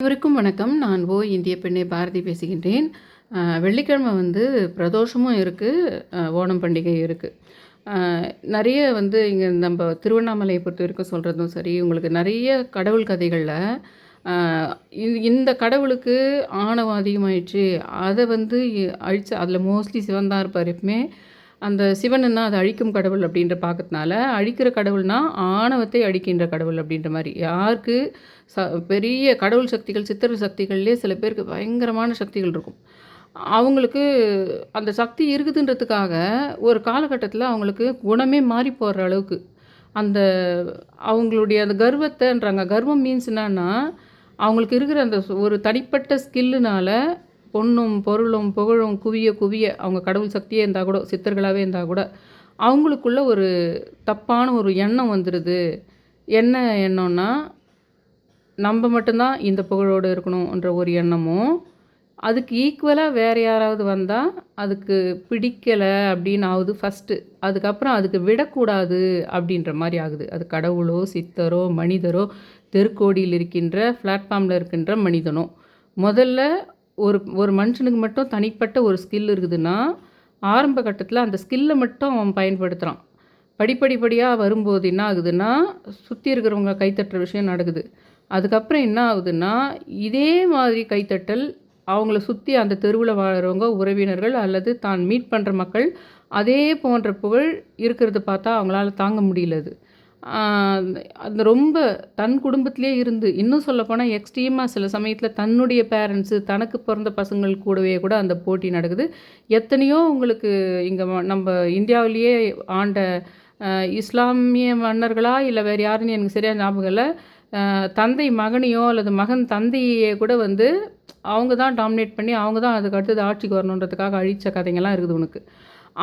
அனைவருக்கும் வணக்கம். நான் ஓ இந்திய பெண்ணை பாரதி பேசுகின்றேன். வெள்ளிக்கிழமை வந்து பிரதோஷமும் இருக்குது ஓணம் பண்டிகை இருக்குது நிறைய வந்து இங்கே நம்ம திருவண்ணாமலையை பொறுத்த வரைக்கும் சொல்கிறதும் சரி உங்களுக்கு நிறைய கடவுள் கதைகளில் இந்த கடவுளுக்கு ஆணவம் அதிகமாயிடுச்சு. அதை வந்து அழிச்சு அதில் மோஸ்ட்லி சிவன் தான் இருப்பார் எப்பவுமே. அந்த சிவனுன்னா அது அழிக்கும் கடவுள் அப்படின்ற பார்க்கறதுனால அழிக்கிற கடவுள்னா ஆணவத்தை அழிக்கின்ற கடவுள் அப்படின்ற மாதிரி. யாருக்கு? ச பெரிய கடவுள் சக்திகள் சித்திர சக்திகள்லேயே சில பேருக்கு பயங்கரமான சக்திகள் இருக்கும். அவங்களுக்கு அந்த சக்தி இருக்குதுன்றதுக்காக ஒரு காலகட்டத்தில் அவங்களுக்கு குணமே மாறி போகிற அளவுக்கு. அந்த அவங்களுடைய அந்த கர்வத்தைன்றாங்க. கர்வம் மீன்ஸ் என்னன்னா அவங்களுக்கு இருக்கிற அந்த ஒரு தனிப்பட்ட ஸ்கில்லுனால பொண்ணும் பொருளும் புகழும் குவிய குவிய அவங்க கடவுள் சக்தியே இருந்தால் கூட சித்தர்களாகவே இருந்தால் கூட அவங்களுக்குள்ள ஒரு தப்பான ஒரு எண்ணம் வந்துடுது என்ன எண்ணம்னா நம்ம மட்டும்தான் இந்த புகழோடு இருக்கணுன்ற ஒரு எண்ணமும் அதுக்கு ஈக்குவலாக வேறு யாராவது வந்தால் அதுக்கு பிடிக்கலை அப்படின்னு ஆகுது ஃபஸ்ட்டு அதுக்கப்புறம் அதுக்கு விடக்கூடாது அப்படின்ற மாதிரி ஆகுது. அது கடவுளோ சித்தரோ மனிதரோ தெருக்கோடியில் இருக்கின்ற பிளாட்ஃபார்மில் இருக்கின்ற மனிதனோ. முதல்ல ஒரு ஒரு மனுஷனுக்கு மட்டும் தனிப்பட்ட ஒரு ஸ்கில் இருக்குதுன்னா ஆரம்ப கட்டத்தில் அந்த ஸ்கில்லை மட்டும் அவன் பயன்படுத்துகிறான் படிப்படிப்படியாக வரும்போது என்ன ஆகுதுன்னா சுற்றி இருக்கிறவங்க கைத்தட்டுற விஷயம் நடக்குது. அதுக்கப்புறம் என்ன ஆகுதுன்னா இதே மாதிரி கைத்தட்டல் அவங்கள சுற்றி அந்த தெருவில் வாழ்கிறவங்க உறவினர்கள் அல்லது தான் மீட் பண்ணுற மக்கள் அதே போன்ற புகழ் இருக்கிறத பார்த்தா அவங்களால தாங்க முடியலது அந்த ரொம்ப தன் குடும்பத்திலே இருந்து இன்னும் சொல்லப்போனால் எக்ஸ்ட்ரீமாக சில சமயத்தில் தன்னுடைய பேரண்ட்ஸு தனக்கு பிறந்த பசங்கள் கூடவே கூட அந்த போட்டி நடக்குது. எத்தனையோ உங்களுக்கு இங்கே நம்ம இந்தியாவிலேயே ஆண்ட இஸ்லாமிய மன்னர்களா இல்லை வேறு யாருன்னு எனக்கு சரியாக ஞாபகம் இல்லை தந்தை மகனையோ அல்லது மகன் தந்தையே கூட வந்து அவங்க தான் டாமினேட் பண்ணி அவங்க தான் அதுக்கு அடுத்தது ஆட்சிக்கு வரணுன்றதுக்காக அழித்த கதைங்கள்லாம் இருக்குது உனக்கு.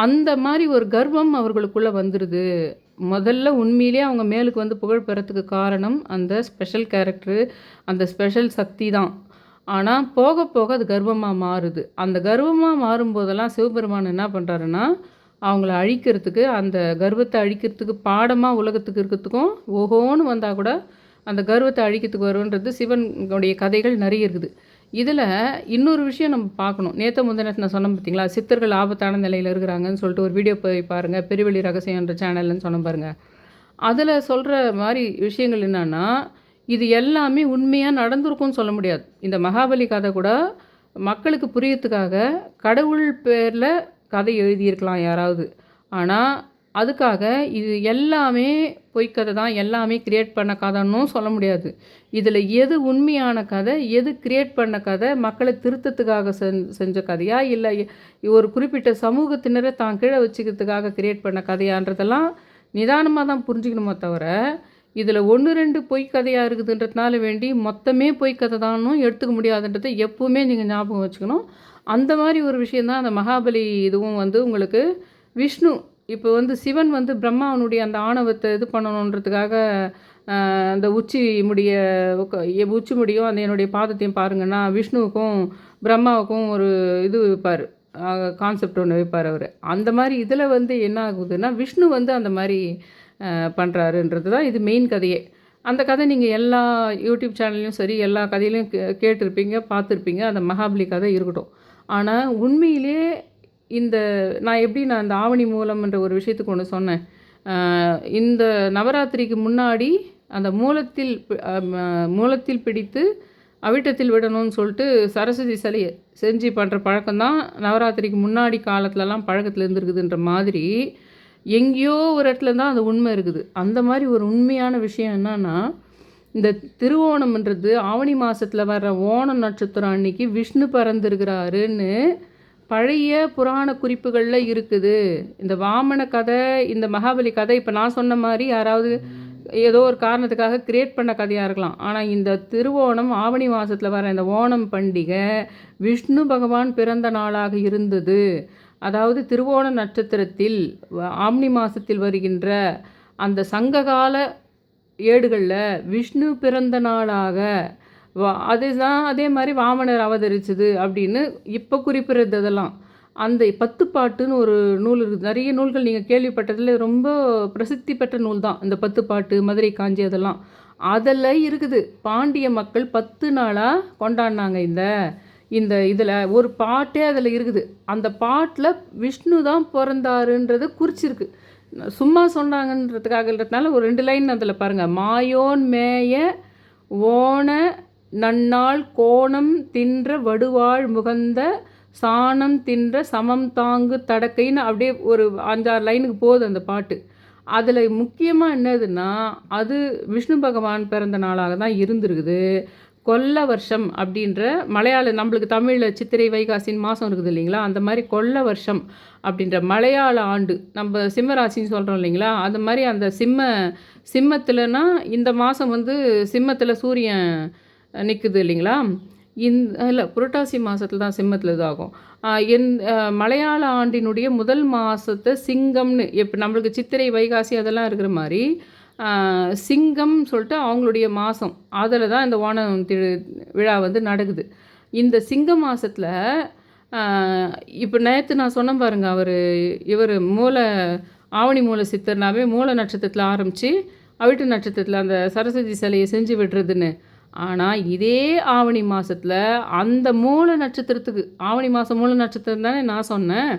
அந்த மாதிரி ஒரு கர்வம் அவர்களுக்குள்ளே வந்துடுது முதல்ல உண்மையிலேயே அவங்க மேலுக்கு வந்து புகழ் பெறத்துக்கு காரணம் அந்த ஸ்பெஷல் கேரக்டரு அந்த ஸ்பெஷல் சக்தி தான். ஆனால் போக போக அது கர்வமாக மாறுது. அந்த கர்வமாக மாறும்போதெல்லாம் சிவபெருமான் என்ன பண்ணுறாருன்னா அவங்கள அழிக்கிறதுக்கு அந்த கர்வத்தை அழிக்கிறதுக்கு பாடமாக உலகத்துக்கு இருக்கிறதுக்கும் ஓஹோன்னு வந்தால் கூட அந்த கர்வத்தை அழிக்கிறதுக்கு வருன்றது சிவனுடைய கதைகள் நிறைய இருக்குது. இதில் இன்னொரு விஷயம் நம்ம பார்க்கணும். நேற்று முந்தினத்து நான் சொன்னேன் பார்த்தீங்களா? சித்தர்கள் ஆபத்தான நிலையில் இருக்கிறாங்கன்னு சொல்லிட்டு ஒரு வீடியோ போய் பாருங்கள் பெருவெளி ரகசியன்ற சேனல்னு சொன்ன பாருங்கள் அதில் சொல்கிற மாதிரி விஷயங்கள் என்னன்னா இது எல்லாமே உண்மையாக நடந்திருக்கும்னு சொல்ல முடியாது. இந்த மகாபலி கதை கூட மக்களுக்கு புரியறதுக்காக கடவுள் பேரில் கதை எழுதியிருக்கலாம் யாராவது. ஆனால் அதுக்காக இது எல்லாமே பொய்க்கதை தான் எல்லாமே கிரியேட் பண்ண கதைன்னும் சொல்ல முடியாது. இதில் எது உண்மையான கதை எது கிரியேட் பண்ண கதை மக்களை திருத்தத்துக்காக செஞ் செஞ்ச கதையா இல்லை ஒரு குறிப்பிட்ட சமூகத்தினரை தான் கீழே வச்சுக்கிறதுக்காக கிரியேட் பண்ண கதையான்றதெல்லாம் நிதானமாக தான் புரிஞ்சுக்கணுமே தவிர இதில் ஒன்று ரெண்டு பொய் கதையாக இருக்குதுன்றதுனால வேண்டி மொத்தமே பொய் கதை தானும் எடுத்துக்க முடியாதுன்றதை எப்போவுமே நீங்கள் ஞாபகம் வச்சுக்கணும். அந்த மாதிரி ஒரு விஷயந்தான் அந்த மகாபலி இதுவும் வந்து உங்களுக்கு விஷ்ணு இப்போ வந்து சிவன் வந்து பிரம்மாவனுடைய அந்த ஆணவத்தை இது பண்ணணுன்றதுக்காக அந்த உச்சி முடிய எ- உச்சி முடியும் அந்த என்னுடைய பாதத்தையும் பாருங்கன்னா விஷ்ணுவுக்கும் பிரம்மாவுக்கும் ஒரு இது வைப்பார். கான்செப்ட் ஒன்று வைப்பார் அவர். அந்த மாதிரி இதில் வந்து என்ன ஆகுதுன்னா விஷ்ணு வந்து அந்த மாதிரி பண்ணுறாருன்றது தான் இது மெயின் கதையே. அந்த கதை நீங்கள் எல்லா யூடியூப் சேனல்லையும் சரி எல்லா கதையிலையும் கே கேட்டிருப்பீங்க பார்த்துருப்பீங்க. அந்த மகாபலி கதை இருக்கட்டும். ஆனால் உண்மையிலேயே இந்த நான் எப்படி நான் இந்த ஆவணி மூலம்ன்ற ஒரு விஷயத்துக்கு ஒன்று சொன்னேன். இந்த நவராத்திரிக்கு முன்னாடி அந்த மூலத்தில் மூலத்தில் பிடித்து அவிட்டத்தில் விடணும்னு சொல்லிட்டு சரஸ்வதி சிலையை செஞ்சு பண்ணுற பழக்கம்தான் நவராத்திரிக்கு முன்னாடி காலத்துலலாம் பழக்கத்தில் இருந்துருக்குதுன்ற மாதிரி எங்கேயோ ஒரு இடத்துல தான் அந்த உண்மை இருக்குது. அந்த மாதிரி ஒரு உண்மையான விஷயம் என்னன்னா இந்த திருவோணம்ன்றது ஆவணி மாதத்தில் வர்ற ஓணம் நட்சத்திரம் அன்னைக்கு விஷ்ணு பறந்துருக்கிறாருன்னு பழைய புராண குறிப்புகளில் இருக்குது. இந்த வாமன கதை இந்த மகாபலி கதை இப்போ நான் சொன்ன மாதிரி யாராவது ஏதோ ஒரு காரணத்துக்காக கிரியேட் பண்ண கதையாக இருக்கலாம். ஆனால் இந்த திருவோணம் ஆவணி மாதத்தில் வர இந்த ஓணம் பண்டிகை விஷ்ணு பகவான் பிறந்த நாளாக இருந்தது. அதாவது திருவோண நட்சத்திரத்தில் ஆவணி ஆம்னி மாதத்தில் வருகின்ற அந்த சங்ககால ஏடுகளில் விஷ்ணு பிறந்த நாளாக வா- அதுதான் அதே மாதிரி வாமனர் அவதரிச்சது அப்படின்னு இப்போ குறிப்பிடுறது அதெல்லாம். அந்த பத்து பாட்டுன்னு ஒரு நூல் இருக்குது நிறைய நூல்கள் நீங்கள் கேள்விப்பட்டதில் ரொம்ப பிரசித்தி பெற்ற நூல் தான். இந்த பத்து பாட்டு மதுரை காஞ்சி அதெல்லாம். அதில் இருக்குது பாண்டிய மக்கள் பத்து நாளாக கொண்டாடினாங்க இந்த இந்த இதில். ஒரு பாட்டே அதில் இருக்குது. அந்த பாட்டில் விஷ்ணு தான் பிறந்தாருன்றது குறிச்சிருக்கு. சும்மா சொன்னாங்கன்றதுக்காகன்றதுனால ஒரு ரெண்டு லைன் அதில் பாருங்கள் மாயோன் மேய ஓன நன்னாள் கோணம் தின்ற வடுவாள் முகந்த சாணம் தின்ற சமம் தாங்கு தடக்கைன்னு அப்படியே ஒரு அஞ்சாறு லைனுக்கு போகுது அந்த பாட்டு. அதில் முக்கியமாக என்னதுன்னா அது விஷ்ணு பகவான் பிறந்த நாளாக தான் இருந்திருக்குது. கொல்ல வருஷம் அப்படின்ற மலையாள நம்மளுக்கு தமிழில் சித்திரை வைகாசின் மாதம் இருக்குது இல்லைங்களா? அந்த மாதிரி கொல்ல வருஷம் அப்படின்ற மலையாள ஆண்டு நம்ம சிம்மராசின்னு சொல்கிறோம் இல்லைங்களா? அந்த மாதிரி அந்த சிம்ம சிம்மத்தில்னா இந்த மாதம் வந்து சிம்மத்தில் சூரியன் நிற்குது இல்லைங்களா? இந்த இல்லை புரட்டாசி மாதத்தில் தான் சிம்மத்தில் இதாகும். என் மலையாள ஆண்டினுடைய முதல் மாதத்தை சிங்கம்னு இப்போ நம்மளுக்கு சித்திரை வைகாசி அதெல்லாம் இருக்கிற மாதிரி சிங்கம் சொல்லிட்டு அவங்களுடைய மாதம் அதில் தான் இந்த ஓணம் திரு விழா வந்து நடக்குது. இந்த சிங்க மாதத்தில் இப்போ நேற்று நான் சொன்னேன் பாருங்கள் அவர் இவர் மூல ஆவணி மூல சித்தர்னாவே மூல நட்சத்திரத்தில் ஆரம்பித்து அவிட்டு நட்சத்திரத்தில் அந்த சரஸ்வதி சிலையை செஞ்சு விடுறதுன்னு. ஆனால் இதே ஆவணி மாதத்தில் அந்த மூல நட்சத்திரத்துக்கு ஆவணி மாதம் மூல நட்சத்திரம் தானே நான் சொன்னேன்.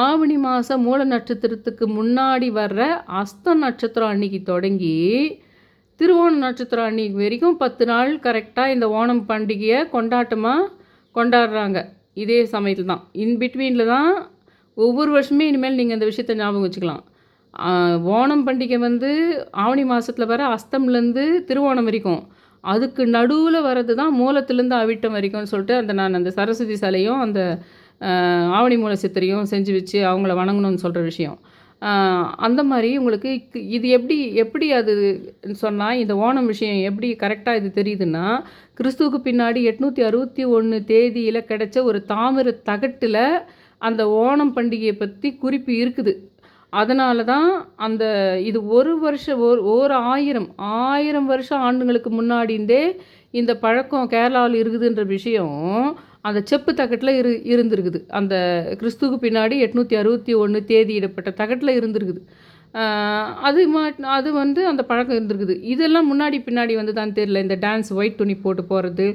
ஆவணி மாதம் மூல நட்சத்திரத்துக்கு முன்னாடி வர்ற அஸ்த நட்சத்திரம் அன்னைக்கு தொடங்கி திருவோண நட்சத்திரம் அன்னைக்கு வரைக்கும் பத்து நாள் கரெக்டாக இந்த ஓணம் பண்டிகையை கொண்டாட்டமாக கொண்டாடுறாங்க. இதே சமயத்தில் தான். இன் பிட்வீனில் தான் ஒவ்வொரு வருஷமே இனிமேல் நீங்கள் இந்த விஷயத்த ஞாபகம் வச்சுக்கலாம். ஓணம் பண்டிகை வந்து ஆவணி மாதத்தில் வர அஸ்தம்லேருந்து திருவோணம் வரைக்கும். அதுக்கு நடுவில் வர்றது தான் மூலத்துலேருந்து அவிட்டம் வரைக்கும்னு சொல்லிட்டு அந்த நான் அந்த சரஸ்வதி சிலையும் அந்த ஆவணி மூல சித்திரையும் செஞ்சு வச்சு அவங்கள வணங்கணும்னு சொல்கிற விஷயம். அந்த மாதிரி உங்களுக்கு இது எப்படி எப்படி அது சொன்னால் இந்த ஓணம் விஷயம் எப்படி கரெக்டாக இது தெரியுதுன்னா கிறிஸ்துவுக்கு பின்னாடி எட்நூற்றி அறுபத்தி ஒன்று தேதியில் கிடைச்ச ஒரு தாமிர தகட்டில் அந்த ஓணம் பண்டிகையை பற்றி குறிப்பு இருக்குது. அதனால தான் அந்த இது ஒரு வருஷம் ஒரு ஒரு ஆயிரம் ஆயிரம் வருஷம் ஆண்டுங்களுக்கு முன்னாடிந்தே இந்த பழக்கம் கேரளாவில் இருக்குதுன்ற விஷயம் அந்த செப்பு தகட்டில் இரு இருந்திருக்குது. அந்த கிறிஸ்துவுக்கு பின்னாடி எட்நூற்றி அறுபத்தி ஒன்று தேதியிடப்பட்ட தகட்டில் இருந்திருக்குது. அது மா அது வந்து அந்த பழக்கம் இருந்திருக்குது. இதெல்லாம் முன்னாடி பின்னாடி வந்து தான் தெரியல. இந்த டான்ஸ் ஒயிட் துணி போட்டு போகிறது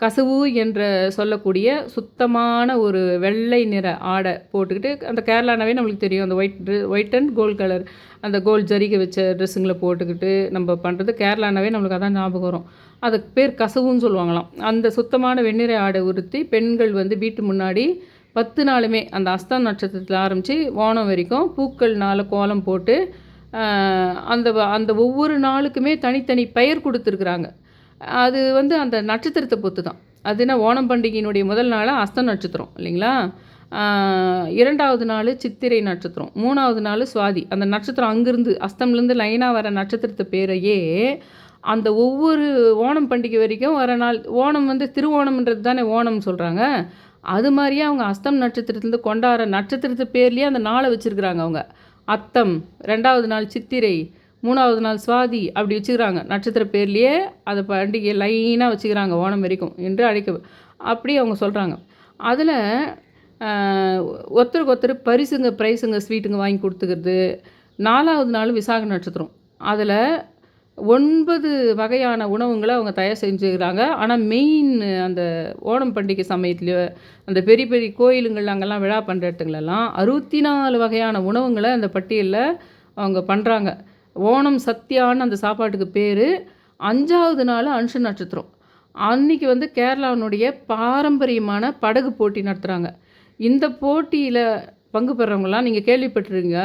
கசவு என்ற சொல்லக்கூடிய சுத்தமான ஒரு வெள்ளை நிற ஆடை போட்டுக்கிட்டு அந்த கேரளானாவே நம்மளுக்கு தெரியும் அந்த white white and gold colour அந்த கோல்ட் ஜரிகை வச்ச ட்ரெஸ்ஸுங்களை போட்டுக்கிட்டு நம்ம பண்ணுறது கேரளானாவே நம்மளுக்கு அதான் ஞாபகம் வரும். அதுக்கு பேர் கசவுன்னு சொல்லுவாங்களாம். அந்த சுத்தமான வெண்ணிற ஆடை உறுத்தி பெண்கள் வந்து வீட்டு முன்னாடி பத்து நாளுமே அந்த அஸ்தா நட்சத்திரத்தில் ஆரம்பித்து ஓணம் வரைக்கும் பூக்கள்னால் கோலம் போட்டு அந்த அந்த ஒவ்வொரு நாளுக்குமே தனித்தனி பெயர் கொடுத்துருக்குறாங்க. அது வந்து அந்த நட்சத்திரத்தை பொறுத்து தான் அதுனா ஓணம் பண்டிகையினுடைய முதல் நாள் அஸ்த நட்சத்திரம் இல்லைங்களா? இரண்டாவது நாள் சித்திரை நட்சத்திரம் மூணாவது நாள் சுவாதி. அந்த நட்சத்திரம் அங்கேருந்து அஸ்தம்லேருந்து லைனாக வர நட்சத்திரத்து பேரையே அந்த ஒவ்வொரு ஓணம் பண்டிகை வரைக்கும் வர நாள் ஓணம் வந்து திருவோணம்ன்றது தானே ஓணம் சொல்கிறாங்க அது மாதிரியே அவங்க அஸ்தம் நட்சத்திரத்துலேருந்து கொண்டாடுற நட்சத்திரத்து பேர்லேயே அந்த நாளை வச்சுருக்குறாங்க அவங்க. அத்தம் ரெண்டாவது நாள் சித்திரை மூணாவது நாள் சுவாதி அப்படி வச்சுக்கிறாங்க. நட்சத்திர பேர்லேயே அதை பண்டிகை லைனாக வச்சுக்கிறாங்க ஓணம் வரைக்கும் என்று அழைக்க அப்படி அவங்க சொல்கிறாங்க அதில் ஒருத்தருக்கு ஒருத்தர் பரிசுங்க ப்ரைஸுங்க ஸ்வீட்டுங்க வாங்கி கொடுத்துக்கிறது. நாலாவது நாள் விசாக நட்சத்திரம். அதில் ஒன்பது வகையான உணவுங்களை அவங்க தயார் செஞ்சுக்கிறாங்க ஆனால் மெயின் அந்த ஓணம் பண்டிகை சமயத்துலேயோ அந்த பெரிய பெரிய கோயிலுங்கள் அங்கெல்லாம் விழா பண்ணுற இடத்துங்களெல்லாம் அறுபத்தி நாலு வகையான உணவுங்களை அந்த பட்டியலில் அவங்க பண்ணுறாங்க ஓணம் சத்தியான்னு அந்த சாப்பாட்டுக்கு பேர். அஞ்சாவது நாள் அன்ஷ நட்சத்திரம். அன்றைக்கி வந்து கேரளாவினுடைய பாரம்பரியமான படகு போட்டி நடத்துகிறாங்க இந்த போட்டியில் பங்கு பெறவங்களாம் நீங்கள் கேள்விப்பட்டிருங்க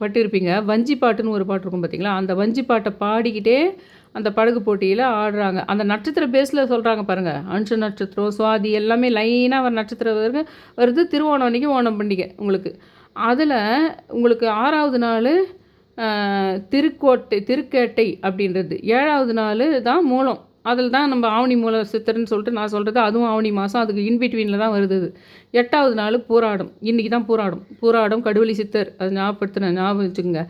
பட்டிருப்பீங்க. வஞ்சி பாட்டுன்னு ஒரு பாட்டு இருக்கும் பார்த்தீங்களா அந்த வஞ்சி பாட்டை பாடிக்கிட்டே அந்த படகு போட்டியில் ஆடுறாங்க. அந்த நட்சத்திர பேஸில் சொல்கிறாங்க பாருங்கள் அன்ஷ நட்சத்திரம் சுவாதி எல்லாமே லைனாக வர நட்சத்திரம் வருது வருது. திருவோணம் அன்றைக்கி ஓணம் பண்டிகை உங்களுக்கு. அதில் உங்களுக்கு ஆறாவது நாள் திருக்கோட்டை திருக்கேட்டை அப்படின்றது. ஏழாவது நாள் தான் மூலம். அதில் தான் நம்ம ஆவணி மூல சித்திரன்னு சொல்லிட்டு நான் சொல்கிறது அதுவும் ஆவணி மாதம் அதுக்கு இன்பிட்வீனில் தான் வருது எட்டாவது நாள் பூராடம். இன்றைக்கி தான் பூராடம். பூராடம் கடுவலி சித்தர். அது ஞாபகப்படுத்தின ஞாபகம் வச்சுக்கோங்க.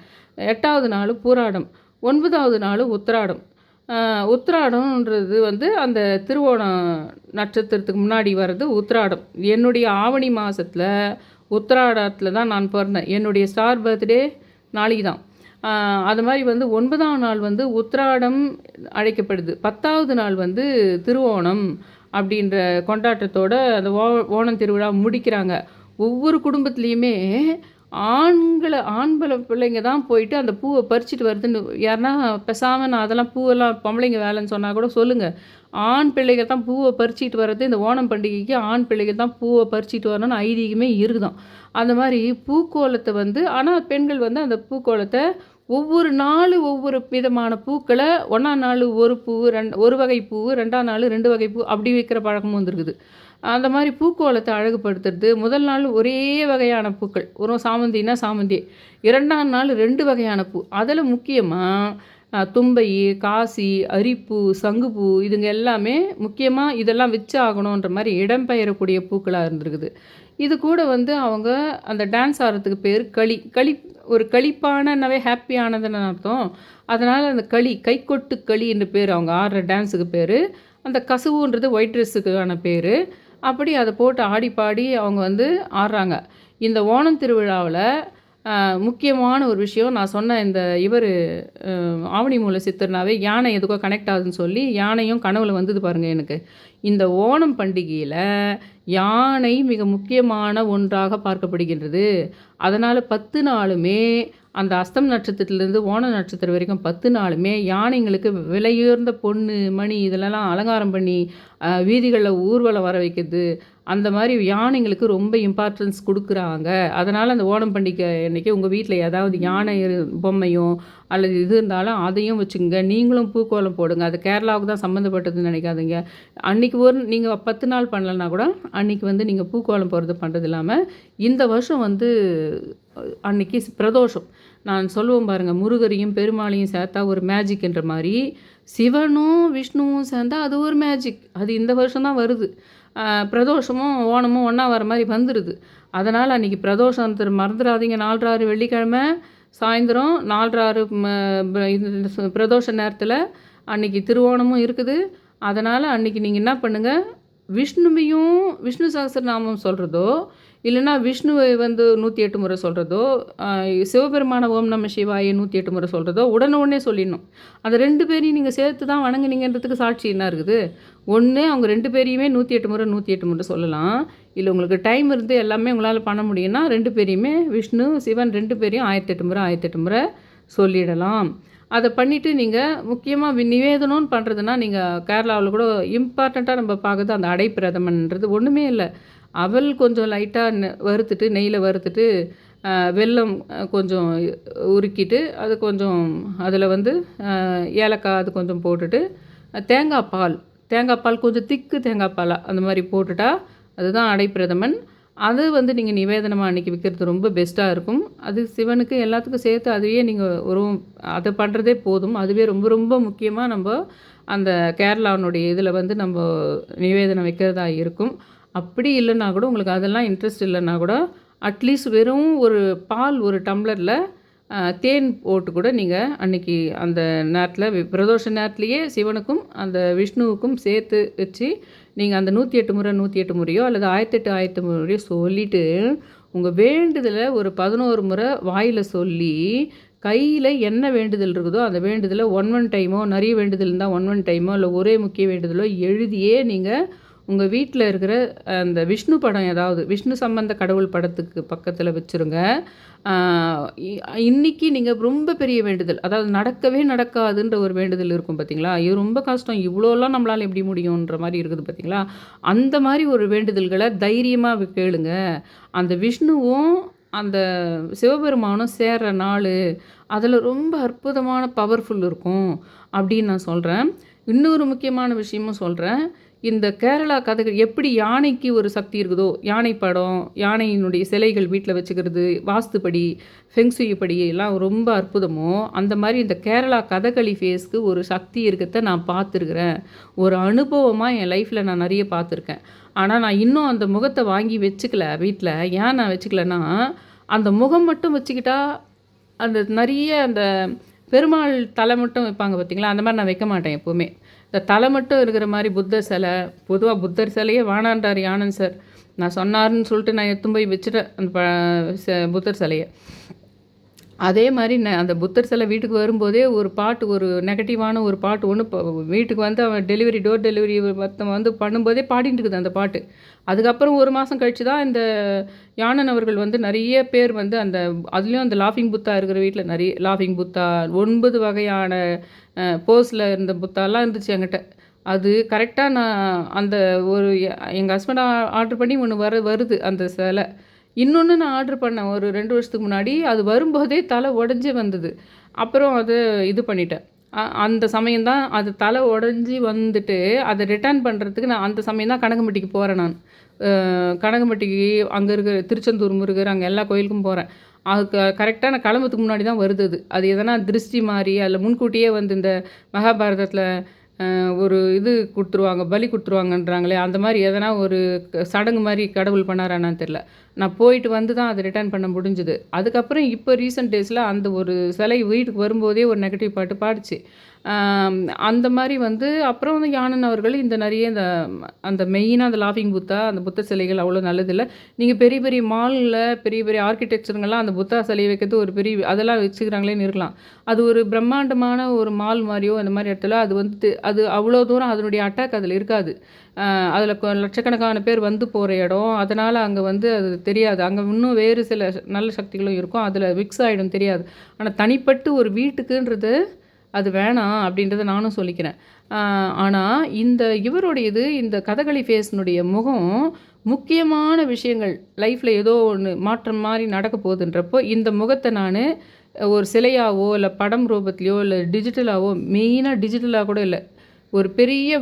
எட்டாவது நாள் பூராடம். ஒன்பதாவது நாள் உத்திராடம். உத்திராடம்ன்றது வந்து அந்த திருவோணம் நட்சத்திரத்துக்கு முன்னாடி வர்றது உத்திராடம். என்னுடைய ஆவணி மாதத்தில் உத்திராடத்தில் தான் நான் பிறந்தேன். என்னுடைய ஸ்டார் பர்த்டே நாளைக்கு தான். அது மாதிரி வந்து ஒன்பதாம் நாள் வந்து உத்திராடம் அழைக்கப்படுது. பத்தாவது நாள் வந்து திருவோணம் அப்படின்ற கொண்டாட்டத்தோட அந்த ஓ ஓணம் திருவிழா முடிக்கிறாங்க. ஒவ்வொரு குடும்பத்துலேயுமே ஆண்களை ஆண்பல பிள்ளைங்க தான் போயிட்டு அந்த பூவை பறிச்சுட்டு வருதுன்னு யாருன்னா பெசாமல் நான் அதெல்லாம் பூவெல்லாம் பொம்பளைங்க வேலைன்னு சொன்னால் கூட சொல்லுங்கள் ஆண் பிள்ளைகள் தான் பூவை பறிச்சிட்டு வர்றது இந்த ஓணம் பண்டிகைக்கு ஆண் பிள்ளைகள் தான் பூவை பறிச்சிட்டு வரணும்னு ஐதீகமே இருக்குதான். அந்த மாதிரி பூக்கோலத்தை வந்து ஆனால் பெண்கள் வந்து அந்த பூக்கோலத்தை ஒவ்வொரு நாள் ஒவ்வொரு விதமான பூக்களை ஒன்றாம் நாள் ஒரு பூ ரெண்டு ஒரு வகை பூ ரெண்டாம் நாள் ரெண்டு வகை பூ அப்படி வைக்கிற பழக்கமும் வந்துருக்குது. அந்த மாதிரி பூக்கோலத்தை அழகுபடுத்துறது. முதல் நாள் ஒரே வகையான பூக்கள். ஒரு சாமந்தினா சாமந்தி. இரண்டாம் நாள் ரெண்டு வகையான பூ. அதில் முக்கியமாக தும்பை காசி அரிப்பூ சங்குப்பூ இதுங்க எல்லாமே முக்கியமாக இதெல்லாம் வச்சு ஆகணுன்ற மாதிரி இடம்பெயரக்கூடிய பூக்களாக இருந்திருக்குது. இது கூட வந்து அவங்க அந்த டான்ஸ் ஆடுறதுக்கு பேர் களி. களி ஒரு களிப்பானவே ஹாப்பியானதுன்னு அர்த்தம். அதனால் அந்த களி கைக்கொட்டு களி என்று பேர் அவங்க ஆடுற டான்ஸுக்கு பேர். அந்த கசுவுன்றது ஒயிட் ட்ரெஸ்ஸுக்கான பேர். அப்படி அதை போட்டு ஆடி பாடி அவங்க வந்து ஆடுறாங்க. இந்த ஓணம் திருவிழாவில் முக்கியமான ஒரு விஷயம் நான் சொன்ன இந்த இவர் ஆவணி மூல சித்தர்னாவே யானை எதுக்கோ கனெக்ட் ஆகுதுன்னு சொல்லி யானையும் கனவுல வந்தது பாருங்கள் எனக்கு. இந்த ஓணம் பண்டிகையில் யானை மிக முக்கியமான ஒன்றாக பார்க்கப்படுகின்றது. அதனால் பத்து நாளுமே அந்த அஸ்தம் நட்சத்திரத்துலேருந்து ஓண நட்சத்திரம் வரைக்கும் பத்து நாளுமே யானைங்களுக்கு விலையுயர்ந்த பொண்ணு மணி இதெல்லாம் அலங்காரம் பண்ணி வீதிகளில் ஊர்வலம் வர வைக்கிறது. அந்த மாதிரி யானைங்களுக்கு ரொம்ப இம்பார்ட்டன்ஸ் கொடுக்குறாங்க. அதனால் அந்த ஓணம் பண்டிகை அன்றைக்கி உங்கள் வீட்டில் ஏதாவது யானை பொம்மையும் அல்லது இது இருந்தாலும் அதையும் வச்சுக்கோங்க. நீங்களும் பூக்கோலம் போடுங்க. அது கேரளாவுக்கு தான் சம்மந்தப்பட்டதுன்னு நினைக்காதீங்க. அன்றைக்கி ஒரு நீங்கள் பத்து நாள் பண்ணலன்னா கூட அன்றைக்கி வந்து நீங்கள் பூக்கோலம் போகிறது பண்ணுறது இல்லாமல் இந்த வருஷம் வந்து அன்றைக்கி பிரதோஷம். நான் சொல்லுவோம் பாருங்கள் முருகரையும் பெருமாளையும் சேர்த்தா ஒரு மேஜிக்ன்ற மாதிரி சிவனும் விஷ்ணுவும் சேர்ந்தா அது ஒரு மேஜிக் அது இந்த வருஷம் தான் வருது. பிரதோஷமும் ஓணமும் ஒன்றா வர மாதிரி வந்துடுது அதனால் அன்றைக்கி பிரதோஷம் மறந்துடாதீங்க. நாலராறு வெள்ளிக்கிழமை சாயந்தரம் ஆறு பிரதோஷ நேரத்தில் அன்றைக்கி திருவோணமும் இருக்குது. அதனால் அன்றைக்கி நீங்கள் என்ன பண்ணுங்கள் விஷ்ணுவையும் விஷ்ணு சகசிரநாமம் சொல்கிறதோ இல்லைனா விஷ்ணுவை வந்து நூற்றி எட்டு முறை சொல்கிறதோ சிவபெருமான ஓம் நம சிவாயை நூற்றி எட்டு முறை சொல்கிறதோ உடனே உடனே சொல்லிடணும். அந்த ரெண்டு பேரையும் நீங்கள் சேர்த்து தான் வணங்குனீங்கன்றதுக்கு சாட்சி என்ன இருக்குது? ஒன்று அவங்க ரெண்டு பேரையுமே நூற்றி எட்டு முறை நூற்றி எட்டு முறை சொல்லலாம். இல்லை உங்களுக்கு டைம் இருந்து எல்லாமே உங்களால் பண்ண முடியும்னா ரெண்டு பேரையுமே விஷ்ணு சிவன் ரெண்டு பேரையும் ஆயிரத்தெட்டு முறை ஆயிரத்தெட்டு முறை சொல்லிடலாம். அதை பண்ணிவிட்டு நீங்கள் முக்கியமாக நிவேதனம்னு பண்ணுறதுனா நீங்கள் கேரளாவில் கூட இம்பார்ட்டண்ட்டாக நம்ம பார்க்குறது அந்த அடைப்பிரதமன்றது ஒன்றுமே இல்லை. அவல் கொஞ்சம் லைட்டாக வறுத்துட்டு நெய்யில் வறுத்துட்டு வெல்லம் கொஞ்சம் உருக்கிட்டு அது கொஞ்சம் அதில் வந்து ஏலக்காய் அது கொஞ்சம் போட்டுட்டு தேங்காய் பால். தேங்காய் பால் கொஞ்சம் திக்கு தேங்காய் பாலாக அந்த மாதிரி போட்டுட்டா அதுதான் அடைப்பிரதமன் அது வந்து நீங்கள் நிவேதனமாக அன்றைக்கி விற்கிறது ரொம்ப பெஸ்ட்டாக இருக்கும். அது சிவனுக்கு எல்லாத்துக்கும் சேர்த்து அதுவே நீங்கள் ஒரு அதை பண்ணுறதே போதும். அதுவே ரொம்ப ரொம்ப முக்கியமாக நம்ம அந்த கேரளாவினுடைய இதில் வந்து நம்ம நிவேதனம் வைக்கிறதா இருக்கும். அப்படி இல்லைன்னா கூட உங்களுக்கு அதெல்லாம் இன்ட்ரெஸ்ட் இல்லைன்னா கூட அட்லீஸ்ட் வெறும் ஒரு பால் ஒரு டம்ளரில் தேன் போட்டு கூட நீங்கள் அன்றைக்கி அந்த நேரத்தில் பிரதோஷ நேரத்துலையே சிவனுக்கும் அந்த விஷ்ணுவுக்கும் சேர்த்து வச்சு நீங்கள் அந்த நூற்றி எட்டு முறை நூற்றி எட்டு முறையோ அல்லது ஆயிரத்தெட்டு ஆயிரத்தி முறையோ சொல்லிவிட்டு உங்கள் வேண்டுதலை ஒரு பதினோரு முறை வாயில் சொல்லி கையில் என்ன வேண்டுதல் இருக்குதோ அந்த வேண்டுதலை ஒன் ஒன் டைமோ நிறைய வேண்டுதல் இருந்தால் ஒன் ஒன் டைமோ இல்லை ஒரே முக்கிய வேண்டுதலோ எழுதியே நீங்கள் உங்கள் வீட்டில் இருக்கிற அந்த விஷ்ணு படம் ஏதாவது விஷ்ணு சம்பந்த கடவுள் படத்துக்கு பக்கத்தில் வச்சுருங்க. இன்றைக்கி நீங்கள் ரொம்ப பெரிய வேண்டுதல் அதாவது நடக்கவே நடக்காதுன்ற ஒரு வேண்டுதல் இருக்கும் பார்த்தீங்களா இது ரொம்ப கஷ்டம். இவ்வளோலாம் நம்மளால் எப்படி முடியுன்ற மாதிரி இருக்குது பார்த்தீங்களா அந்த மாதிரி ஒரு வேண்டுதல்களை தைரியமாக கேளுங்க. அந்த விஷ்ணுவும் அந்த சிவபெருமானும் சேர்ற நாள் அதில் ரொம்ப அற்புதமான பவர்ஃபுல் இருக்கும். அப்படின்னு நான் சொல்கிறேன் இன்னொரு முக்கியமான விஷயமும் சொல்கிறேன் இந்த கேரளா கதைகள் எப்படி யானைக்கு ஒரு சக்தி இருக்குதோ யானை படம் யானையினுடைய சிலைகள் வீட்டில் வச்சுக்கிறது வாஸ்துப்படி ஃபெங்சுயப்படி எல்லாம் ரொம்ப அற்புதமோ அந்த மாதிரி இந்த கேரளா கதகளி ஃபேஸ்க்கு ஒரு சக்தி இருக்கிறத நான் பார்த்துருக்குறேன். ஒரு அனுபவமாக என் லைஃப்பில் நான் நிறைய பார்த்துருக்கேன். ஆனால் நான் இன்னும் அந்த முகத்தை வாங்கி வச்சுக்கல வீட்டில் ஏன் நான் வச்சுக்கலன்னா அந்த முகம் மட்டும் வச்சுக்கிட்டா அந்த நிறைய அந்த பெருமாள் தலை மட்டும் வைப்பாங்க பார்த்தீங்களா அந்த மாதிரி நான் வைக்க மாட்டேன் எப்போவுமே. இந்த தலை மட்டும் இருக்கிற மாதிரி புத்தர் சிலை பொதுவாக புத்தர் சிலையே வானாண்டார் யானன் சார். நான் சொன்னார்னு சொல்லிட்டு நான் எத்தும் போய் வச்சுட்டேன் அந்த ப புத்தர் சிலையை. அதே மாதிரி ந அந்த புத்தர் சிலை வீட்டுக்கு வரும்போதே ஒரு பாட்டு ஒரு நெகட்டிவான ஒரு பாட்டு ஒன்று வீட்டுக்கு வந்து அவன் டெலிவரி டோர் டெலிவரி மொத்தம் வந்து பண்ணும்போதே பாடிட்டு இருக்குது அந்த பாட்டு. அதுக்கப்புறம் ஒரு மாதம் கழிச்சு தான் இந்த யானன் அவர்கள் வந்து நிறைய பேர் வந்து அந்த அதுலேயும் அந்த லாஃபிங் புத்தா இருக்கிற வீட்டில் நிறைய லாஃபிங் புத்தா ஒன்பது வகையான போஸில் இருந்த புத்தாலாம் இருந்துச்சு என்கிட்ட. அது கரெக்டாக நான் அந்த ஒரு எங்கள் ஹஸ்பண்ட் ஆர்டர் பண்ணி ஒன்று வர வருது அந்த சிலை. இன்னொன்று நான் ஆர்டர் பண்ணேன். ஒரு ரெண்டு வருஷத்துக்கு முன்னாடி அது வரும்போதே தலை உடஞ்சி வந்தது. அப்புறம் அது இது பண்ணிட்டேன். அந்த சமயம்தான் அது தலை உடஞ்சி வந்துட்டு அதை ரிட்டர்ன் பண்ணுறதுக்கு நான் அந்த சமயம் தான் கனகம்பட்டிக்கு போகிறேன் நான். கனகம்பட்டிக்கு அங்கே இருக்கிற திருச்செந்தூர் முருகர் அங்கே எல்லா கோயிலுக்கும் போகிறேன் அதுக்கு கரெக்டாக நான் கிளம்புறதுக்கு முன்னாடி தான் வருது அது. அது எதனா திருஷ்டி மாதிரி அதில் முன்கூட்டியே வந்து இந்த மகாபாரதத்தில் ஒரு இது கொடுத்துருவாங்க பலி கொடுத்துருவாங்கன்றாங்களே அந்த மாதிரி எதனா ஒரு சடங்கு மாதிரி கடவுள் பண்ணாரானான்னு தெரில நான் போயிட்டு வந்து தான் அதை ரிட்டர்ன் பண்ண முடிஞ்சுது. அதுக்கப்புறம் இப்போ ரீசெண்ட் டேஸில் அந்த ஒரு சிலை வீட்டுக்கு வரும்போதே ஒரு நெகட்டிவ் பாட்டு பாடிச்சு. அந்த மாதிரி வந்து அப்புறம் வந்து யானன் அவர்கள் இந்த நிறைய இந்த அந்த மெயினாக அந்த லாஃபிங் புத்தா அந்த புத்த சிலைகள் அவ்வளோ நல்லதில்லை. நீங்கள் பெரிய பெரிய மாலில் பெரிய பெரிய ஆர்கிடெக்சருங்கெல்லாம் அந்த புத்தா சிலையை வைக்கிறது ஒரு பெரிய அதெல்லாம் வச்சுக்கிறாங்களேன்னு இருக்கலாம். அது ஒரு பிரம்மாண்டமான ஒரு மால் மாதிரியோ அந்த மாதிரி இடத்துல அது வந்து அது அவ்வளோ தூரம் அதனுடைய அட்டாக் அதில் இருக்காது. அதில் லட்சக்கணக்கான பேர் வந்து போகிற இடம் அதனால் அங்கே வந்து அது தெரியாது. அங்கே இன்னும் வேறு சில நல்ல சக்திகளும் இருக்கும். அதில் மிக்ஸ் ஆகிடும் தெரியாது. ஆனால் தனிப்பட்டு ஒரு வீட்டுக்குன்றது அது வேணாம் அப்படின்றத நானும் சொல்லிக்கிறேன். ஆனால் இந்த இவருடையது இந்த கதகளி ஃபேஸ்னுடைய முகம் முக்கியமான விஷயங்கள் லைஃப்பில் ஏதோ ஒன்று மாற்றம் மாதிரி நடக்க போகுதுன்றப்போ இந்த முகத்தை நான் ஒரு சிலையாவோ இல்லை படம் ரூபத்துலையோ இல்லை டிஜிட்டலாகவோ மெயினாக டிஜிட்டலாக கூட இல்லை. ஒரு பெரிய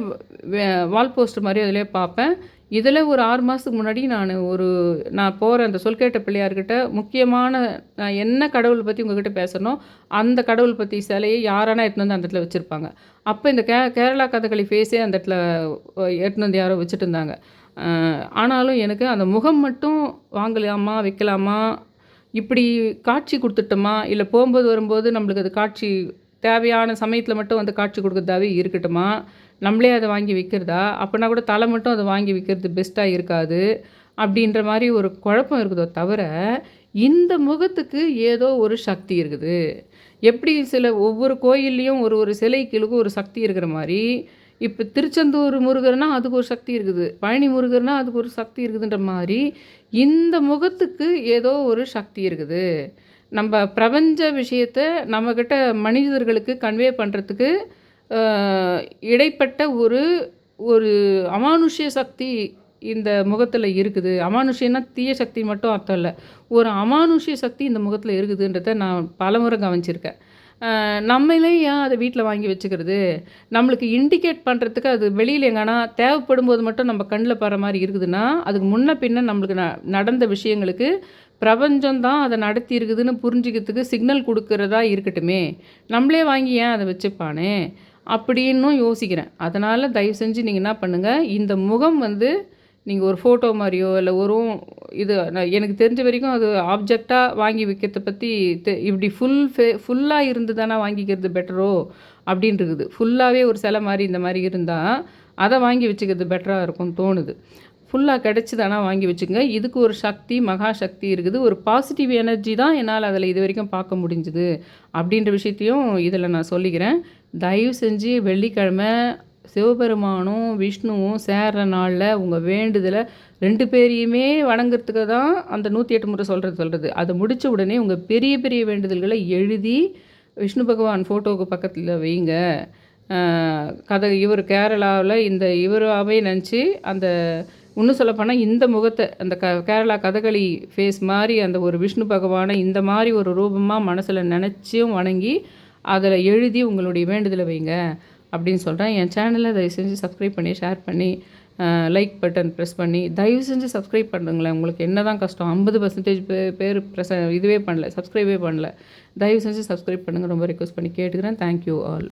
வால் போஸ்ட் மாதிரி அதிலே பார்ப்பேன். இதில் ஒரு ஆறு மாதத்துக்கு முன்னாடி நான் ஒரு நான் போகிற அந்த சொல்கேட்ட பிள்ளையார்கிட்ட முக்கியமான நான் என்ன கடவுளை பற்றி உங்ககிட்ட பேசணும் அந்த கடவுள் பற்றி சிலையை யாரானா எடுத்துன்னு வந்து அந்த இடத்துல வச்சுருப்பாங்க. அப்போ இந்த கே கேரளா கதகளி ஃபேஸே அந்த இடத்துல எடுத்துன்னு வந்து யாரோ வச்சுட்டு இருந்தாங்க ஆனாலும் எனக்கு அந்த முகம் மட்டும் வாங்கலாமா வைக்கலாமா இப்படி காட்சி கொடுத்துட்டோமா இல்லை போகும்போது வரும்போது நம்மளுக்கு அது காட்சி தேவையான சமயத்தில் மட்டும் வந்து காட்சி கொடுக்குறதாவே இருக்கட்டுமா நம்மளே அதை வாங்கி விற்கிறதா அப்படின்னா கூட தலை மட்டும் அதை வாங்கி விற்கிறது பெஸ்ட்டாக இருக்காது. அப்படின்ற மாதிரி ஒரு குழப்பம் இருக்குதோ தவிர இந்த முகத்துக்கு ஏதோ ஒரு சக்தி இருக்குது. எப்படி சில ஒவ்வொரு கோயில்லையும் ஒரு ஒரு சிலைக்கிழுக்கும் ஒரு சக்தி இருக்கிற மாதிரி இப்போ திருச்செந்தூர் முருகர்னால் அதுக்கு ஒரு சக்தி இருக்குது. பழனி முருகர்னால் அதுக்கு ஒரு சக்தி இருக்குதுன்ற மாதிரி இந்த முகத்துக்கு ஏதோ ஒரு சக்தி இருக்குது. நம்ம பிரபஞ்ச விஷயத்தை நம்மக்கிட்ட மனிதர்களுக்கு கன்வே பண்ணுறதுக்கு இடைப்பட்ட ஒரு ஒரு அமானுஷ்ய சக்தி இந்த முகத்தில் இருக்குது. அமானுஷ்யன்னா தீய சக்தி மட்டும் அர்த்தம் இல்லை. ஒரு அமானுஷ்ய சக்தி இந்த முகத்தில் இருக்குதுன்றத நான் பலமுறை கவனிச்சிருக்கேன். நம்மளே ஏன் அதை வீட்டில் வாங்கி வச்சுக்கிறது? நம்மளுக்கு இண்டிகேட் பண்ணுறதுக்கு அது வெளியில் எங்கன்னா தேவைப்படும் போது மட்டும் நம்ம கண்ணில் படுற மாதிரி இருக்குதுன்னா அதுக்கு முன்ன பின்ன நம்மளுக்கு ந நடந்த விஷயங்களுக்கு பிரபஞ்சம்தான் அதை நடத்தி இருக்குதுன்னு புரிஞ்சிக்கிறதுக்கு சிக்னல் கொடுக்குறதா இருக்கட்டுமே. நம்மளே வாங்கி ஏன் அதை வச்சுப்பானே? அப்படின்னும் யோசிக்கிறேன். அதனால் தயவு செஞ்சு நீங்கள் என்ன பண்ணுங்கள் இந்த முகம் வந்து நீங்கள் ஒரு ஃபோட்டோ மாதிரியோ இல்லை ஒரு இது எனக்கு தெரிஞ்ச வரைக்கும் அது ஆப்ஜெக்டாக வாங்கி விற்கிறத பற்றி தெ இப்படி ஃபுல் ஃபே ஃபுல்லாக இருந்து தானே வாங்கிக்கிறது பெட்டரோ அப்படின்ருக்குது இருக்குது. ஃபுல்லாகவே ஒரு சிலை மாதிரி இந்த மாதிரி இருந்தால் அதை வாங்கி வச்சுக்கிறது பெட்டராக இருக்கும்னு தோணுது. ஃபுல்லாக கிடச்சிதானா வாங்கி வச்சுக்கோங்க. இதுக்கு ஒரு சக்தி மகா சக்தி இருக்குது. ஒரு பாசிட்டிவ் எனர்ஜி தான் என்னால் அதில் இது வரைக்கும் பார்க்க முடிஞ்சுது. அப்படின்ற விஷயத்தையும் இதில் நான் சொல்லிக்கிறேன். தயவு செஞ்சு வெள்ளிக்கிழமை சிவபெருமானும் விஷ்ணுவும் சேர்ற நாளில் உங்கள் வேண்டுதலை ரெண்டு பேரையுமே வணங்குறதுக்கு தான் அந்த நூற்றி எட்டு முறை சொல்கிறது சொல்கிறது அதை முடித்த உடனே உங்கள் பெரிய பெரிய வேண்டுதல்களை எழுதி விஷ்ணு பகவான் ஃபோட்டோவுக்கு பக்கத்தில் வைங்க. கதை இவர் கேரளாவில் இந்த இவராகவே நினச்சி அந்த இன்னும் சொல்லப்போனால் இந்த முகத்தை அந்த க கேரளா கதகளி ஃபேஸ் மாதிரி அந்த ஒரு விஷ்ணு பகவானை இந்த மாதிரி ஒரு ரூபமாக மனசில் நினச்சியும் வணங்கி அதில் எழுதி உங்களுடைய வேண்டுதலை வைங்க அப்படின்னு சொல்கிறேன் என் சேனலை தயவு செஞ்சு சப்ஸ்கிரைப் பண்ணி ஷேர் பண்ணி லைக் பட்டன் ப்ரெஸ் பண்ணி தயவு செஞ்சு சப்ஸ்கிரைப் பண்ணுங்களேன். உங்களுக்கு என்ன தான் கஷ்டம் ஐம்பது பர்சன்டேஜ் பேர் ப்ரெஸ் இதுவே பண்ணல சப்ஸ்கிரைபே பண்ணல. தயவு செஞ்சு சப்ஸ்கிரைப் பண்ணுங்கள் ரொம்ப ரிக்வஸ்ட் பண்ணி கேட்டுக்கிறேன். Thank you all